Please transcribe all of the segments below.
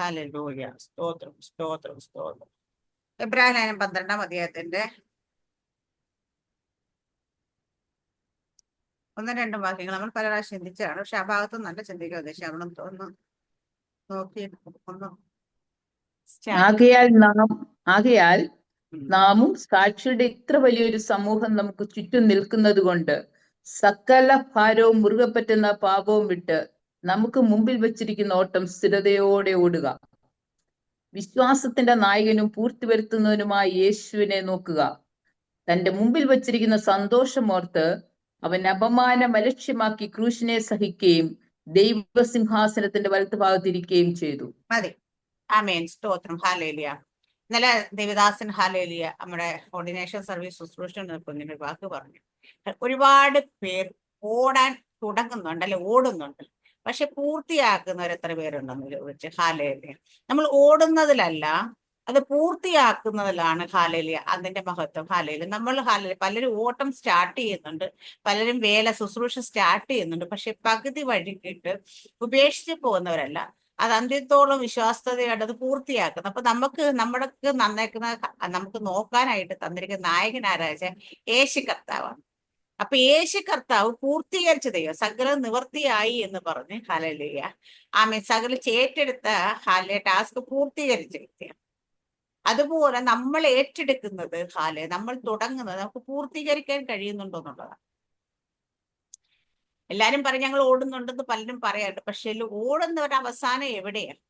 Hallelujah സ്തോത്രം സ്തോത്രം സ്തോത്രം. എബ്രാഹിം പന്ത്രണ്ടാം അധ്യായത്തിന്റെ ഒന്നും രണ്ടും വാക്യങ്ങൾ നമ്മൾ പല പ്രാവശ്യം ചിന്തിച്ചതാണ്. പക്ഷെ ആ ഭാഗത്ത് നല്ല ചിന്തിക്കാൻ ഉദ്ദേശിച്ചു. അവിടെ ഒന്ന് നോക്കി ഒന്ന് സ്റ്റാ- ആകയാൽ നാം ആകയാൽ നാമും സാക്ഷിയുടെ ഇത്ര വലിയൊരു സമൂഹം നമുക്ക് ചുറ്റും നിൽക്കുന്നത് കൊണ്ട് സകല ഭാരവും മുറുകെ പറ്റുന്ന പാപവും വിട്ട് നമുക്ക് മുമ്പിൽ വെച്ചിരിക്കുന്ന ഓട്ടം സ്ഥിരതയോടെ ഓടുക. വിശ്വാസത്തിന്റെ നായകനും പൂർത്തി വരുത്തുന്നവനുമായ യേശുവിനെ നോക്കുക. തന്റെ മുമ്പിൽ വച്ചിരിക്കുന്ന സന്തോഷമോർത്ത് അവൻ അപമാനം അലക്ഷ്യമാക്കി ക്രൂശിനെ സഹിക്കുകയും ദൈവസിംഹാസനത്തിന്റെ വലത്ത് ഭാഗത്തിരിക്കുകയും ചെയ്തു. മതി. ആമേൻ. സ്തോത്രം. ഹാലേലിയ. ഇന്നലെ ദേവദാസൻ ഹാലേലിയ നമ്മുടെ ഓർഡിനേഷൻ സർവീസ് ശുശ്രൂഷ ഒരു വാക്ക് പറഞ്ഞു. ഒരുപാട് പേർ ഓടാൻ തുടങ്ങുന്നുണ്ട് അല്ലെ ഓടുന്നുണ്ട്. പക്ഷെ പൂർത്തിയാക്കുന്നവർ എത്ര പേരുണ്ടെന്ന് ചോദിച്ചു? ഹാലേലിയ. നമ്മൾ ഓടുന്നതിലല്ല അത് പൂർത്തിയാക്കുന്നതിലാണ് ഹാലേലിയ അതിന്റെ മഹത്വം. ഹാലേലിയ. നമ്മൾ ഹാലേലിയ പലരും ഓട്ടം സ്റ്റാർട്ട് ചെയ്യുന്നുണ്ട്. പലരും വേല ശുശ്രൂഷ സ്റ്റാർട്ട് ചെയ്യുന്നുണ്ട്. പക്ഷെ പകുതി വഴിക്കിട്ട് ഉപേക്ഷിച്ച് പോകുന്നവരല്ല. അത് അന്ത്യത്തോളം വിശ്വാസതയോടെ അത് പൂർത്തിയാക്കുന്നു. അപ്പൊ നമുക്ക് നമ്മൾക്ക് നന്നേക്കുന്ന നമുക്ക് നോക്കാനായിട്ട് തന്നിരിക്കുന്ന നായകൻ ആരാച്ച? യേശു കർത്താവാണ്. അപ്പൊ യേശു കർത്താവ് പൂർത്തീകരിച്ച ദൈവം സകലം നിവർത്തിയായി എന്ന് പറഞ്ഞ് ഹലലിയ ആമേ സകല ചേറ്റെടുത്ത ഹാലെ ടാസ്ക് പൂർത്തീകരിച്ച അതുപോലെ നമ്മൾ ഏറ്റെടുക്കുന്നത് ഹാലെ നമ്മൾ തുടങ്ങുന്നത് നമുക്ക് പൂർത്തീകരിക്കാൻ കഴിയുന്നുണ്ടോ എന്നുള്ളതാണ്. എല്ലാരും പറയും ഞങ്ങൾ ഓടുന്നുണ്ടെന്ന് പലരും പറയാറുണ്ട്. പക്ഷെ ഓടുന്നവരുടെ അവസാനം എവിടെയാണ്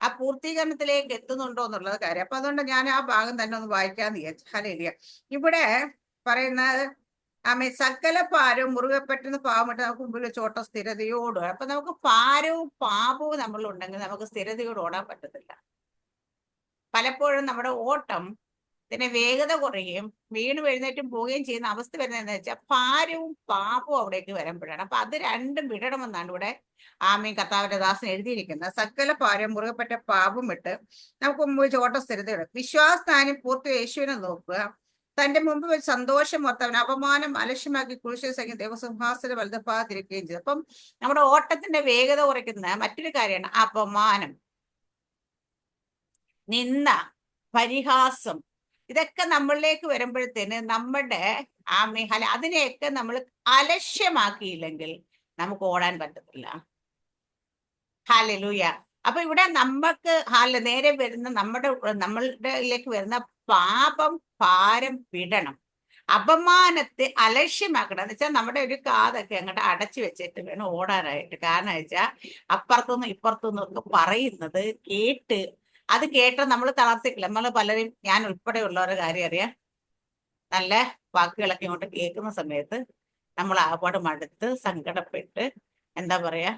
ആ പൂർത്തീകരണത്തിലേക്ക് എത്തുന്നുണ്ടോ എന്നുള്ളത് കാര്യം. അപ്പൊ അതുകൊണ്ട് ഞാൻ ആ ഭാഗം തന്നെ ഒന്ന് വായിക്കാന്ന് വിചാരിച്ചു. ഇവിടെ പറയുന്നത് ആമേ സകല പാരവും മുറുകെ പെട്ടെന്ന് പാവമിട്ട് നമുക്ക് മുമ്പിൽ ചോട്ട സ്ഥിരതയോട്. അപ്പൊ നമുക്ക് പാരവും പാപവും നമ്മളുണ്ടെങ്കിൽ നമുക്ക് സ്ഥിരതയോട് ഓടാൻ പറ്റത്തില്ല. പലപ്പോഴും നമ്മുടെ ഓട്ടം ഇതിനെ വേഗത കുറയുകയും വീണ് എഴുന്നേറ്റും പോവുകയും ചെയ്യുന്ന അവസ്ഥ വരുന്നതെന്ന് വെച്ചാൽ ഭാരവും പാപവും അവിടേക്ക് വരുമ്പോഴാണ്. അപ്പൊ അത് രണ്ടും വിടണമെന്നാണ് ഇവിടെ ആമയും കർത്താവിന്റെ ദാസൻ എഴുതിയിരിക്കുന്നത്. സകല ഭാരം മുറുകപ്പെട്ട പാപം ഇട്ട് നമുക്ക് മുമ്പ് ചോട്ട വിശ്വാസ വിശ്വാസസ്ഥാനം പൂർത്തി യേശുവിനെ നോക്കുക. തന്റെ മുമ്പ് വെച്ച് സന്തോഷം ഓർത്തവൻ അപമാനം അലക്ഷ്യമാക്കി കുരിശ് സഖ്യം ദേവസിംഹാസന വലുതപ്പാതിരിക്കുകയും ചെയ്തു. അപ്പം നമ്മുടെ ഓട്ടത്തിന്റെ വേഗത കുറയ്ക്കുന്ന മറ്റൊരു കാര്യമാണ് അപമാനം. നിന്ന പരിഹാസം ഇതൊക്കെ നമ്മളിലേക്ക് വരുമ്പോഴത്തേന് നമ്മുടെ ആ മേഖല അതിനെയൊക്കെ നമ്മൾ അലക്ഷ്യമാക്കിയില്ലെങ്കിൽ നമുക്ക് ഓടാൻ പറ്റത്തില്ല. ഹാലലൂയ അപ്പൊ ഇവിടെ നമുക്ക് അല്ല നേരെ വരുന്ന നമ്മുടെ നമ്മളുടെയിലേക്ക് വരുന്ന പാപം ഭാരം വിടണം. അപമാനത്തെ അലക്ഷ്യമാക്കണം. എന്ന് വെച്ചാൽ നമ്മുടെ ഒരു കാതൊക്കെ അങ്ങോട്ട് അടച്ചു വെച്ചിട്ട് വേണം ഓടാനായിട്ട്. കാരണം വെച്ചാൽ അപ്പുറത്തുനിന്നും ഇപ്പുറത്തുനിന്നും ഒക്കെ പറയുന്നത് കേട്ട് അത് കേട്ട നമ്മൾ തളർത്തിക്കില്ല. നമ്മൾ പലരും ഞാൻ ഉൾപ്പെടെ ഉള്ളവരുടെ കാര്യം അറിയാം. നല്ല വാക്കുകളൊക്കെ ഇങ്ങോട്ട് കേൾക്കുന്ന സമയത്ത് നമ്മൾ ആപാട് മടുത്ത് സങ്കടപ്പെട്ട് എന്താ പറയാ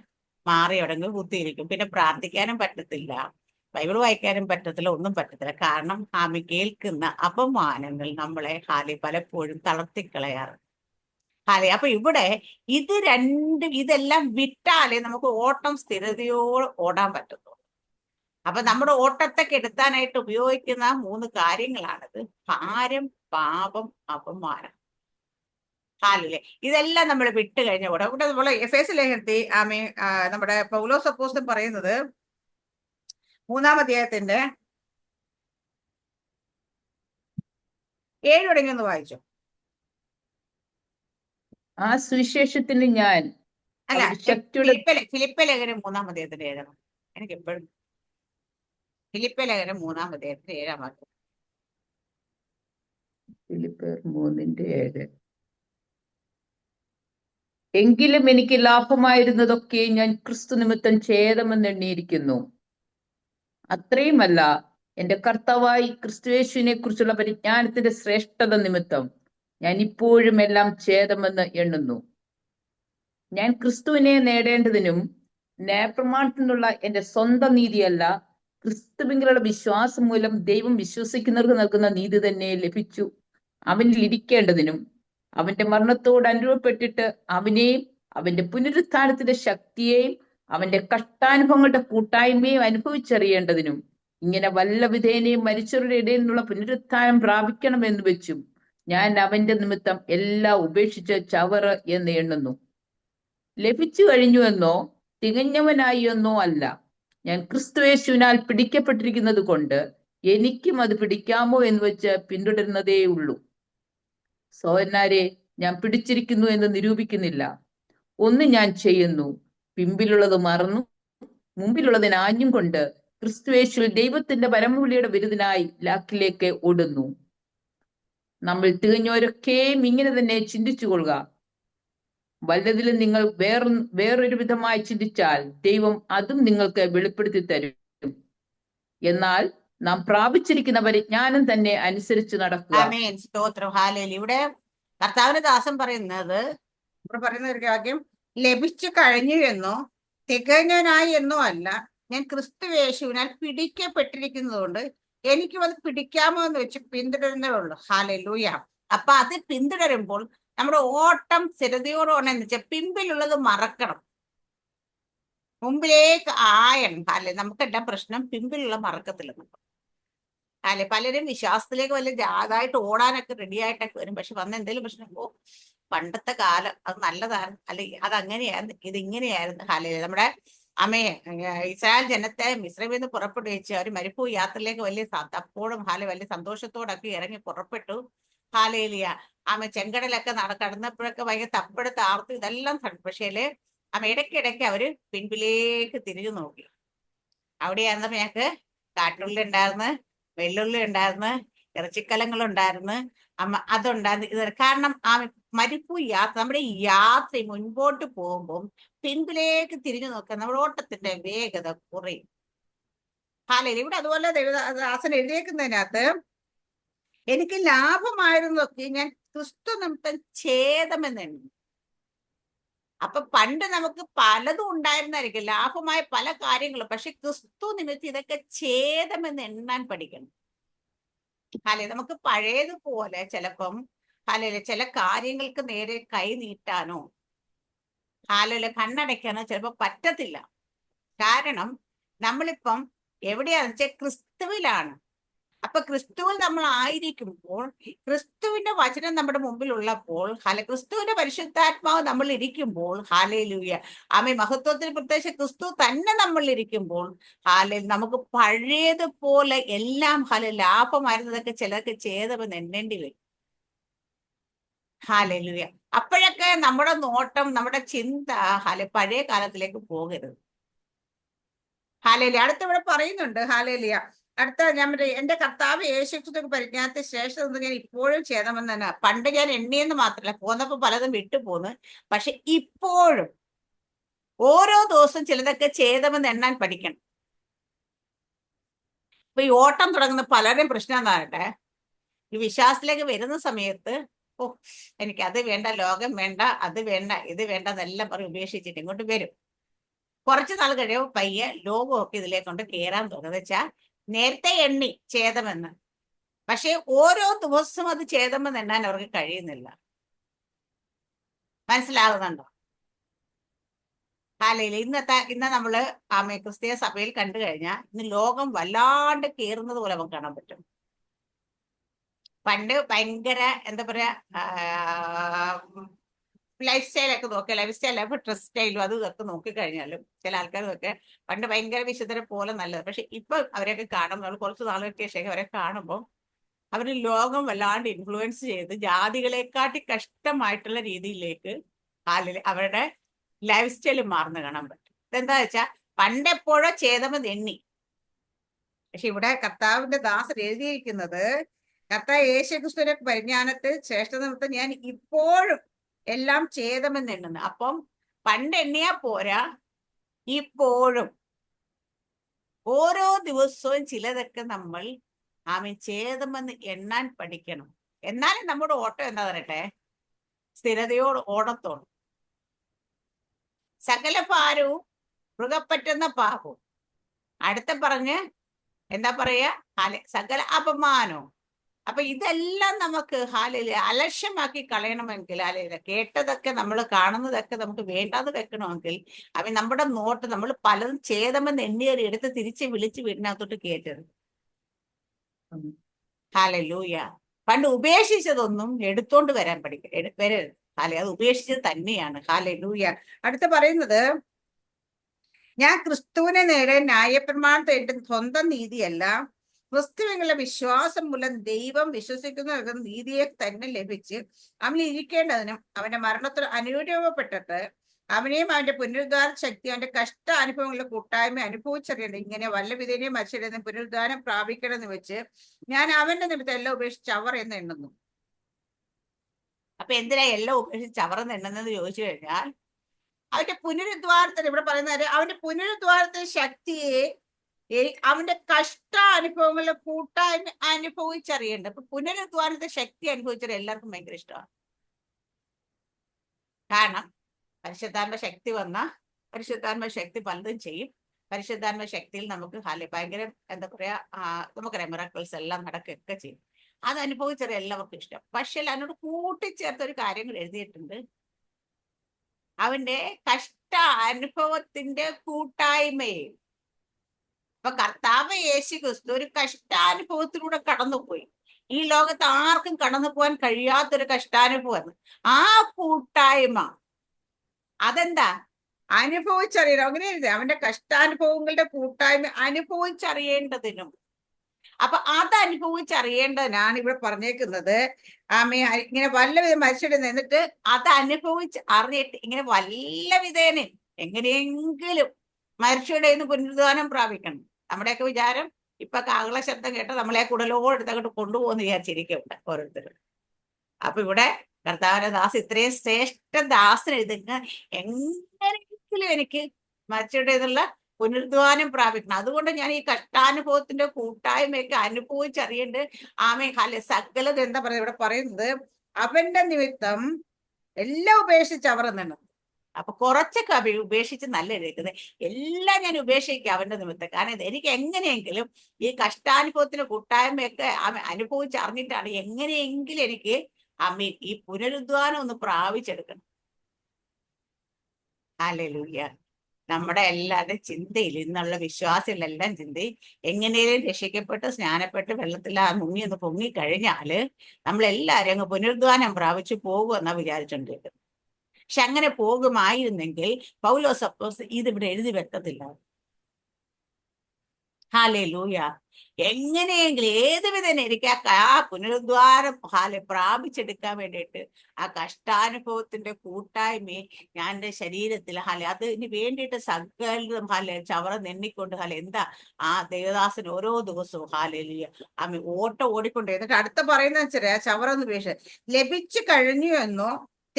മാറി എവിടെങ്കിലും കുത്തിയിരിക്കും. പിന്നെ പ്രാർത്ഥിക്കാനും പറ്റത്തില്ല. ബൈബിൾ വായിക്കാനും പറ്റത്തില്ല ഒന്നും പറ്റത്തില്ല. കാരണം ആമി കേൾക്കുന്ന അപമാനങ്ങൾ നമ്മളെ ഹാലി പലപ്പോഴും തളർത്തിക്കളയാറ്. ഹാലി അപ്പൊ ഇവിടെ ഇത് രണ്ടും ഇതെല്ലാം വിട്ടാലേ നമുക്ക് ഓട്ടം സ്ഥിരതയോട് ഓടാൻ പറ്റത്തുള്ളൂ. അപ്പൊ നമ്മുടെ ഓട്ടത്തെ കെടുത്താനായിട്ട് ഉപയോഗിക്കുന്ന മൂന്ന് കാര്യങ്ങളാണിത്. ഭാരം പാപം അപമാനം. ഹാലിലെ. ഇതെല്ലാം നമ്മൾ വിട്ട് കഴിഞ്ഞ കൂടെ. ഇവിടെ നമ്മൾ എഫ് എസ് ലേഖനത്തിൽ ആമേ നമ്മുടെ പൗലോസ് അപ്പോസ്തലൻ പറയുന്നത് മൂന്നാം അധ്യായത്തിന്റെ ഏഴ് തുടങ്ങി ഒന്ന് വായിച്ചു. ആ സുവിശേഷത്തിന് ഞാൻ അല്ല ഫിലിപ്പ ലേഖനം മൂന്നാം അധ്യായത്തിന്റെ ഏഴാം എനിക്ക് എപ്പോഴും ഫിലിപ്പ ലേഖനം മൂന്നാം അധ്യായത്തിന്റെ ഏഴാം വാക്യം. ഫിലിപ്പർ മൂന്നിന്റെ ഏഴ്. എങ്കിലും എനിക്ക് ലാഭമായിരുന്നതൊക്കെ ഞാൻ ക്രിസ്തു നിമിത്തം ഛേദമെന്ന് എണ്ണിയിരിക്കുന്നു. അത്രയുമല്ല എന്റെ കർത്താവായി ക്രിസ്തുയേശുവിനെ കുറിച്ചുള്ള പരിജ്ഞാനത്തിന്റെ ശ്രേഷ്ഠത നിമിത്തം ഞാൻ ഇപ്പോഴും എല്ലാം ഛേദമെന്ന് എണ്ണുന്നു. ഞാൻ ക്രിസ്തുവിനെ നേടേണ്ടതിനും ന്യായപ്രമാണത്തിനുള്ള എന്റെ സ്വന്തം നീതിയല്ല ക്രിസ്തുവിങ്കിലുള്ള വിശ്വാസം മൂലം ദൈവം വിശ്വസിക്കുന്നവർക്ക് നൽകുന്ന നീതി തന്നെ ലഭിച്ചു. അവനിൽ ഇരിക്കേണ്ടതിനും അവന്റെ മരണത്തോട് അനുഭവപ്പെട്ടിട്ട് അവനെയും അവന്റെ പുനരുത്ഥാനത്തിന്റെ ശക്തിയെയും അവന്റെ കഷ്ടാനുഭവങ്ങളുടെ കൂട്ടായ്മയും അനുഭവിച്ചറിയേണ്ടതിനും ഇങ്ങനെ വല്ല വിധേനയും മരിച്ചവരുടെ ഇടയിൽ നിന്നുള്ള പുനരുത്ഥാനം പ്രാപിക്കണമെന്ന് വെച്ചും ഞാൻ അവന്റെ നിമിത്തം എല്ലാം ഉപേക്ഷിച്ച് ചവറ് എന്ന് എണ്ണുന്നു. ലഭിച്ചു കഴിഞ്ഞു എന്നോ തികഞ്ഞവനായി എന്നോ അല്ല. ഞാൻ ക്രിസ്തുവേശുവിനാൽ പിടിക്കപ്പെട്ടിരിക്കുന്നത് കൊണ്ട് എനിക്കും അത് പിടിക്കാമോ എന്ന് വെച്ച് പിന്തുടരുന്നതേ ഉള്ളൂ സഹോദരന്മാരെ ഞാൻ പിടിച്ചിരിക്കുന്നു എന്ന് നിരൂപിക്കുന്നില്ല. ഒന്ന് ഞാൻ ചെയ്യുന്നു. പിമ്പിലുള്ളത് മറന്നു. മുമ്പിലുള്ളതിന് ആഞ്ഞും കൊണ്ട് ക്രിസ്തുവേശുവിൽ ദൈവത്തിന്റെ പരമവിളിയുടെ ബിരുദനായി ലാക്കിലേക്ക് ഓടുന്നു. നമ്മൾ തികഞ്ഞവരൊക്കെയും ഇങ്ങനെ തന്നെ ചിന്തിച്ചു കൊള്ളുക വല്ലതിലും നിങ്ങൾ വേറെ വേറൊരു വിധമായി ചിന്തിച്ചാൽ ദൈവം അതും നിങ്ങൾക്ക് വെളിപ്പെടുത്തി തരും. എന്നാൽ നാം പ്രാപിച്ചിരിക്കുന്ന പരിജ്ഞാനം തന്നെ അനുസരിച്ച് നടക്കുക. സ്തോത്രം. ഇവിടെ കർത്താവിന് ദാസൻ പറയുന്നത് ഇവിടെ പറയുന്ന ഒരു കാര്യം ലഭിച്ചു കഴിഞ്ഞു എന്നോ തികഞ്ഞനായി എന്നോ അല്ല ഞാൻ ക്രിസ്തു യേശുവിനാൽ പിടിക്കപ്പെട്ടിരിക്കുന്നതുകൊണ്ട് എനിക്കും അത് പിടിക്കാമോ എന്ന് വെച്ച് പിന്തുടരുന്നേ ഉള്ളൂ. ഹാലലൂയ. അപ്പൊ അത് പിന്തുടരുമ്പോൾ നമ്മുടെ ഓട്ടം സ്ഥിരതയോടെ എന്ന് വെച്ചാൽ പിമ്പിലുള്ളത് മറക്കണം. മുമ്പിലേക്ക് ആയണം. അല്ലെ നമുക്ക് എന്താ പ്രശ്നം? പിമ്പിലുള്ള മറക്കത്തില്ല അല്ലെ? പലരും വിശ്വാസത്തിലേക്ക് വല്ല ജാതായിട്ട് ഓടാനൊക്കെ റെഡി ആയിട്ടൊക്കെ വരും. പക്ഷെ വന്ന എന്തെങ്കിലും പ്രശ്നം ഓ പണ്ടത്തെ കാലം അത് നല്ലതാണ്. അല്ലെ അത് അങ്ങനെയായിരുന്നു ഇത് ഇങ്ങനെയായിരുന്നു. അല്ലെ നമ്മുടെ അമ്മയെ ഇസ്രായേൽ ജനത്തെ മിശ്രമിൽ നിന്ന് പുറപ്പെടുവിച്ച് അവർ മരുഭൂ യാത്രയിലേക്ക് വലിയ അപ്പോഴും ഹാല വലിയ സന്തോഷത്തോടൊക്കെ ഇറങ്ങി പുറപ്പെട്ടു. ഹാലയിലിയ ആമ ചെങ്കടലൊക്കെ നട കടന്നപ്പോഴൊക്കെ ഭയങ്കര തപ്പെടുത്ത് ആർത്തു ഇതെല്ലാം കണ്ടു പക്ഷേൽ ആമ ഇടയ്ക്കിടയ്ക്ക് അവർ പിൻപിലേക്ക് തിരിഞ്ഞു നോക്കി. അവിടെയായിരുന്നു ഞങ്ങൾക്ക് കാട്ടുള്ളി ഉണ്ടായിരുന്നു വെള്ളുള്ളി ഉണ്ടായിരുന്നു ഇറച്ചിക്കലങ്ങൾ ഉണ്ടായിരുന്നു അമ്മ അതുണ്ടായിരുന്നു. ഇത് കാരണം ആ മരുപ്പു യാത്ര നമ്മുടെ ഈ യാത്ര മുൻപോട്ട് പോകുമ്പോൾ പിൻപിലേക്ക് തിരിഞ്ഞു നോക്കുക നമ്മുടെ ഓട്ടത്തിന്റെ വേഗത കുറയും. ഹാലയിൽ ഇവിടെ അതുപോലെ ദാസൻ എഴുതിയേക്കുന്നതിനകത്ത് എനിക്ക് ലാഭമായിരുന്നൊക്കെ ഞാൻ ക്രിസ്തു നിമിത്തം ഛേദമെന്നു അപ്പൊ പണ്ട് നമുക്ക് പലതും ഉണ്ടായിരുന്നായിരിക്കും ലാഭമായ പല കാര്യങ്ങളും. പക്ഷെ ക്രിസ്തു നിമിത്തം ഇതൊക്കെ ഛേദമെന്ന് എണ്ണാൻ പഠിക്കണം. അല്ലെ? നമുക്ക് പഴയതുപോലെ ചിലപ്പം അല്ലെ ചില കാര്യങ്ങൾക്ക് നേരെ കൈ നീട്ടാനോ ഹാലയിൽ കണ്ണടയ്ക്കാനോ ചിലപ്പോ പറ്റത്തില്ല. കാരണം നമ്മളിപ്പം എവിടെയാണെന്ന് വെച്ചാൽ ക്രിസ്തുവിലാണ്. അപ്പൊ ക്രിസ്തുവിൽ നമ്മൾ ആയിരിക്കുമ്പോൾ ക്രിസ്തുവിന്റെ വചനം നമ്മുടെ മുമ്പിൽ ഉള്ളപ്പോൾ ഹല ക്രിസ്തുവിന്റെ പരിശുദ്ധാത്മാവ് നമ്മൾ ഇരിക്കുമ്പോൾ ഹാലയിലൂയ ആമേ മഹത്വത്തിൽ പ്രത്യേകിച്ച് ക്രിസ്തു തന്നെ നമ്മൾ ഇരിക്കുമ്പോൾ ഹാലയിൽ നമുക്ക് പഴയതുപോലെ എല്ലാം ഹല ലാഭമായിരുന്നതൊക്കെ ചിലർക്ക് ചെയ്തവ നെണ്ണേണ്ടി വരും. ഹാലയിലൂയ അപ്പോഴൊക്കെ നമ്മുടെ നോട്ടം നമ്മുടെ ചിന്ത ഹല പഴയ കാലത്തിലേക്ക് പോകരുത്. ഹാലേലിയ. അടുത്തിവിടെ പറയുന്നുണ്ട് ഹാലേലിയ. അടുത്ത ഞാൻ മറ്റേ എന്റെ കർത്താവ് യേശുക്രിസ്തു പരിജ്ഞാനത്തെ ശേഷം ഞാൻ ഇപ്പോഴും ചെയ്യണമെന്ന് തന്നെ പണ്ട് ഞാൻ എണ്ണിയെന്ന് മാത്രമല്ല പോന്നപ്പോ പലതും വിട്ടുപോന്ന് പക്ഷെ ഇപ്പോഴും ഓരോ ദിവസവും ചിലതൊക്കെ ചെയ്തമെന്ന് എണ്ണാൻ പഠിക്കണം. ഇപ്പൊ ഈ ഓട്ടം തുടങ്ങുന്ന പലരുടെയും പ്രശ്നം എന്താകട്ടെ ഈ വിശ്വാസത്തിലേക്ക് വരുന്ന സമയത്ത് ഓ എനിക്ക് അത് വേണ്ട ലോകം വേണ്ട അത് വേണ്ട ഇത് വേണ്ട എന്നെല്ലാം പറഞ്ഞ് ഉപേക്ഷിച്ചിട്ട് ഇങ്ങോട്ട് വരും. കുറച്ച് നാൾ കഴിയുമ്പോൾ പയ്യെ ലോകമൊക്കെ ഇതിലേക്കൊണ്ട് കയറാൻ തുടങ്ങുന്നത് വെച്ചാൽ നേരത്തെ എണ്ണി ഛേദമെന്ന്. പക്ഷെ ഓരോ ദിവസവും അത് ഛേദമെന്ന് എണ്ണാൻ അവർക്ക് കഴിയുന്നില്ല. മനസ്സിലാകുന്നുണ്ടോ കാലയിൽ ഇന്നത്തെ ഇന്ന് നമ്മൾ ആമേ ക്രിസ്തീയ സഭയിൽ കണ്ടു കഴിഞ്ഞാൽ ഇന്ന് ലോകം വല്ലാണ്ട് കയറുന്നത് പോലെ നമുക്ക് കാണാൻ പറ്റും. പണ്ട് ഭയങ്കര എന്താ പറയാ ലൈഫ് സ്റ്റൈലൊക്കെ നോക്കുക ലൈഫ് സ്റ്റൈൽ ഡ്രസ് സ്റ്റൈലും അതും ഇതൊക്കെ നോക്കിക്കഴിഞ്ഞാലും ചില ആൾക്കാരൊക്കെ പണ്ട് ഭയങ്കര വിശുദ്ധരെ പോലെ നല്ലത്. പക്ഷെ ഇപ്പൊ അവരെയൊക്കെ കാണുമ്പോൾ നമ്മൾ കുറച്ച് നാളുകൾക്ക് ശേഷം അവരെ കാണുമ്പോൾ അവർ ലോകം വല്ലാണ്ട് ഇൻഫ്ലുവൻസ് ചെയ്ത് ജാതികളെക്കാട്ടി കഷ്ടമായിട്ടുള്ള രീതിയിലേക്ക് കാലിൽ അവരുടെ ലൈഫ് സ്റ്റൈൽ മാറുന്ന കാണാൻ പറ്റും. ഇതെന്താ വെച്ചാൽ പണ്ടെപ്പോഴോ ചേതമെന്ന് എണ്ണി. പക്ഷെ ഇവിടെ കർത്താവിന്റെ ദാസൻ എഴുതിയിരിക്കുന്നത് കർത്താവ് യേശുക്രിസ്തുവിന്റെ പരിജ്ഞാനത്തിൽ ശ്രേഷ്ഠ നിമിത്തം ഞാൻ ഇപ്പോഴും എല്ലാം ഛേദമെന്ന് അപ്പം പണ്ട് എണ്ണിയാ പോരാ? ഇപ്പോഴും. ഓരോ ദിവസവും ചിലതൊക്കെ നമ്മൾ ആമി ഛേദമെന്ന് എണ്ണാൻ പഠിക്കണം. എന്നാലും നമ്മുടെ ഓട്ടം എന്താ പറയട്ടെ? സ്ഥിരതയോട് ഓടത്തോളം സകല ഭാരവും മൃഗപ്പറ്റുന്ന പാപവും. അടുത്ത പറഞ്ഞ് എന്താ പറയാ? സകല അപമാനവും. അപ്പൊ ഇതെല്ലാം നമുക്ക് ഹാലയിൽ അലക്ഷ്യമാക്കി കളയണമെങ്കിൽ ഹാലയിൽ കേട്ടതൊക്കെ നമ്മൾ കാണുന്നതൊക്കെ നമുക്ക് വേണ്ടാന്ന് വെക്കണമെങ്കിൽ അവൻ നമ്മുടെ നോട്ട് നമ്മൾ പലതും ചേതമെന്ന് എണ്ണിയേറി എടുത്ത് തിരിച്ച് വിളിച്ച് വീടിനകത്തോട്ട് കേട്ടത് ഹാലൂയ പണ്ട് ഉപേക്ഷിച്ചതൊന്നും എടുത്തോണ്ട് വരാൻ പഠിക്കും വരരുത്. ഹാലെ അത് ഉപേക്ഷിച്ചത് തന്നെയാണ്. ഹാലലൂയ. അടുത്ത പറയുന്നത് ഞാൻ ക്രിസ്തുവിനെ നേരെ ന്യായപ്രമാണത്തെ സ്വന്തം നീതിയല്ല ക്രിസ്തുവിനുള്ള വിശ്വാസം മൂലം ദൈവം വിശ്വസിക്കുന്ന നീതിയെ തന്നെ ലഭിച്ച് അവൻ ഇരിക്കേണ്ടതിനും അവന്റെ മരണത്തിന് അനുരൂപപ്പെട്ടിട്ട് അവനെയും അവന്റെ പുനരുദ്ധാര ശക്തി അവന്റെ കഷ്ട അനുഭവങ്ങളുടെ കൂട്ടായ്മ അനുഭവിച്ചറിയണം ഇങ്ങനെ വല്ല വിധേനയും മനുഷ്യരെന്ന് പുനരുദ്ധാനം പ്രാപിക്കണമെന്ന് വെച്ച് ഞാൻ അവന്റെ നിമിത്തം എല്ലാം ഉപേക്ഷിച്ച് അവർ എന്ന് എണ്ണുന്നു. അപ്പൊ എന്തിനാ എല്ലാം ഉപേക്ഷിച്ച് അവർ എന്ന് എണ്ണുന്നത് ചോദിച്ചു കഴിഞ്ഞാൽ അവന്റെ പുനരുദ്ധാരത്തിന് ഇവിടെ പറയുന്ന അവന്റെ പുനരുദ്ധാരത്തെ ശക്തിയെ അവന്റെ കഷ്ട അനുഭവങ്ങൾ കൂട്ടാൻ അനുഭവിച്ചറിയേണ്ടത്. അപ്പൊ പുനരുദ്ധാനത്തെ ശക്തി അനുഭവിച്ചത് എല്ലാവർക്കും ഭയങ്കര ഇഷ്ടമാണ്. കാരണം പരിശുദ്ധാത്മ ശക്തി വന്ന പരിശുദ്ധാത്മ ശക്തി പലതും ചെയ്യും. പരിശുദ്ധാത്മ ശക്തിയിൽ നമുക്ക് ഹാലെ ഭയങ്കര എന്താ പറയാ നമുക്കറിയാം മിറക്കിൾസ് എല്ലാം നടക്കുകയൊക്കെ ചെയ്യും. അത് അനുഭവിച്ചത് എല്ലാവർക്കും ഇഷ്ടം. പക്ഷെ അതിനോട് കൂട്ടിച്ചേർത്ത ഒരു കാര്യങ്ങൾ എഴുതിയിട്ടുണ്ട്. അവന്റെ കഷ്ട അനുഭവത്തിന്റെ കൂട്ടായ്മയെ അപ്പൊ കർത്താവ് യേശു ക്രിസ്തു ഒരു കഷ്ടാനുഭവത്തിലൂടെ കടന്നുപോയി. ഈ ലോകത്ത് ആർക്കും കടന്നു പോകാൻ കഴിയാത്തൊരു കഷ്ടാനുഭവം ആ കൂട്ടായ്മ അതെന്താ? അനുഭവിച്ചറിയണം. അങ്ങനെ അവന്റെ കഷ്ടാനുഭവങ്ങളുടെ കൂട്ടായ്മ അനുഭവിച്ചറിയേണ്ടതിനും. അപ്പൊ അത് അനുഭവിച്ചറിയേണ്ടതിനാണ് ഇവിടെ പറഞ്ഞേക്കുന്നത്. ആമേ ഇങ്ങനെ വല്ല വിധ മനുഷ്യരുടെ നിന്നിട്ട് അത് അനുഭവിച്ച് അറിഞ്ഞിട്ട് ഇങ്ങനെ വല്ല വിധേനെ എങ്ങനെയെങ്കിലും നിന്ന് പുനരുദ്ധാനം പ്രാപിക്കണം. നമ്മുടെയൊക്കെ വിചാരം ഇപ്പൊ കാകള ശബ്ദം കേട്ട് നമ്മളെ കുടലോട് എടുത്തങ്ങോട്ട് കൊണ്ടുപോകുന്ന വിചാരിച്ചിരിക്കുന്നുണ്ട് ഓരോരുത്തരും. അപ്പൊ ഇവിടെ കർത്താവിന്റെ ദാസ് ഇത്രയും ശ്രേഷ്ഠ ദാസൻ എഴുതുക എങ്ങനെയെങ്കിലും എനിക്ക് മരിച്ചയുടെ എന്നുള്ള പുനരുദ്ധാനം പ്രാപിക്കണം. അതുകൊണ്ട് ഞാൻ ഈ കഷ്ടാനുഭവത്തിന്റെ കൂട്ടായ്മയൊക്കെ അനുഭവിച്ചറിയേണ്ട ആമേ ഹല സകലത് എന്താ പറയുക? ഇവിടെ പറയുന്നത് അവന്റെ നിമിത്തം എല്ലാം ഉപേക്ഷിച്ച് അവർ നിന്നു. അപ്പൊ കുറച്ചൊക്കെ അഭി ഉപേക്ഷിച്ച് നല്ല എഴുതിക്കുന്നത് എല്ലാം ഞാൻ ഉപേക്ഷിക്കുക അവന്റെ നിമിത്തം. കാരണം എനിക്ക് എങ്ങനെയെങ്കിലും ഈ കഷ്ടാനുഭവത്തിന് കൂട്ടായ്മയൊക്കെ അനുഭവിച്ചറിഞ്ഞിട്ടാണ് എങ്ങനെയെങ്കിലും എനിക്ക് അമ്മ ഈ പുനരുദ്ധാനം ഒന്ന് പ്രാപിച്ചെടുക്കണം. അല്ലൂയ്യ നമ്മുടെ എല്ലാവരുടെ ചിന്തയിൽ ഇന്നുള്ള വിശ്വാസികളെല്ലാം ചിന്തയിൽ എങ്ങനെയും രക്ഷിക്കപ്പെട്ട് സ്നാനപ്പെട്ട് വെള്ളത്തിൽ ആ മുങ്ങി ഒന്ന് പൊങ്ങിക്കഴിഞ്ഞാൽ നമ്മളെല്ലാവരും അങ്ങ് പുനരുദ്ധാനം പ്രാപിച്ചു പോകുമെന്നാ വിചാരിച്ചോണ്ടിരിക്കുന്നത് പക്ഷെ അങ്ങനെ പോകുമായിരുന്നെങ്കിൽ പൗലോ സപ്പോസ് ഇതിവിടെ എഴുതി വെക്കത്തില്ല. ഹാലേ ലൂയ എങ്ങനെയെങ്കിലും ഏത് വിധേന എനിക്ക് ആ പുനരുദ്ധാരം ഹാലെ പ്രാപിച്ചെടുക്കാൻ വേണ്ടിയിട്ട് ആ കഷ്ടാനുഭവത്തിന്റെ കൂട്ടായ്മയെ ഞാൻ എന്റെ ശരീരത്തിൽ ഹാലെ അതിന് വേണ്ടിയിട്ട് സകലതും ഹാലെ ചവറ നെണ്ണിക്കൊണ്ട് ഹാലെ എന്താ ആ ദേവദാസൻ ഓരോ ദിവസവും ഹാലലിയ. ആമി ഓട്ടം ഓടിക്കൊണ്ട് എന്നിട്ട് അടുത്ത പറയുന്ന വെച്ചാൽ ചവറന്ന് പേഷ ലഭിച്ചു കഴിഞ്ഞു എന്നോ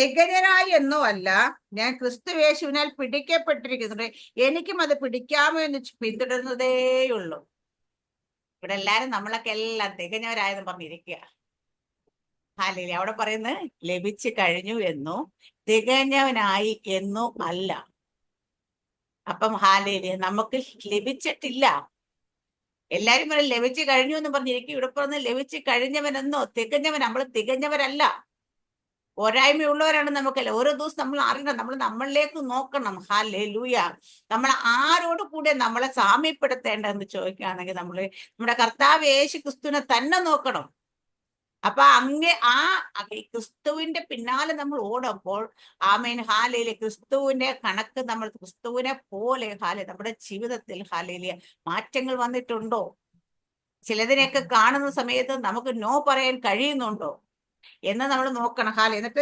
തികഞ്ഞനായി എന്നോ അല്ല ഞാൻ ക്രിസ്തുവേശുവിനാൽ പിടിക്കപ്പെട്ടിരിക്കുന്നുണ്ട്. എനിക്കും അത് പിടിക്കാമോ എന്ന് പിന്തുടരുന്നതേയുള്ളൂ ഇവിടെ എല്ലാരും നമ്മളൊക്കെ എല്ലാം തികഞ്ഞവരായെന്ന് പറഞ്ഞിരിക്കുക. അല്ലേ അവിടെ പറയുന്നത് ലഭിച്ചു കഴിഞ്ഞു എന്നോ തികഞ്ഞവനായി എന്നോ അല്ല. അപ്പം ഹാലേലി നമുക്ക് ലഭിച്ചിട്ടില്ല. എല്ലാരും പറയും ലഭിച്ചു കഴിഞ്ഞു എന്ന് പറഞ്ഞിരിക്കും ഇവിടെ പറഞ്ഞ് ലഭിച്ചു കഴിഞ്ഞവനെന്നോ തികഞ്ഞവൻ നമ്മൾ തികഞ്ഞവരല്ല. പോരായ്മയുള്ളവരാണ് നമുക്കല്ല ഓരോ ദിവസം നമ്മൾ അറിയണം. നമ്മൾ നമ്മളിലേക്ക് നോക്കണം. ഹാലേ ലൂയ നമ്മൾ ആരോട് കൂടെ നമ്മളെ സാമ്യപ്പെടുത്തേണ്ടതെന്ന് ചോദിക്കുകയാണെങ്കിൽ നമ്മൾ നമ്മുടെ കർത്താവ് യേശു ക്രിസ്തുവിനെ തന്നെ നോക്കണം. അപ്പൊ അങ്ങേ ആ ക്രിസ്തുവിന്റെ പിന്നാലെ നമ്മൾ ഓടുമ്പോൾ ആമേൻ ഹാലയിലെ ക്രിസ്തുവിന്റെ കണക്ക് നമ്മൾ ക്രിസ്തുവിനെ പോലെ ഹാലെ നമ്മുടെ ജീവിതത്തിൽ ഹാലയിലെ മാറ്റങ്ങൾ വന്നിട്ടുണ്ടോ? ചിലതിനെയൊക്കെ കാണുന്ന സമയത്ത് നമുക്ക് നോ പറയാൻ കഴിയുന്നുണ്ടോ? എന്ന് നമ്മൾ നോക്കണം. ഹാല എന്നിട്ട്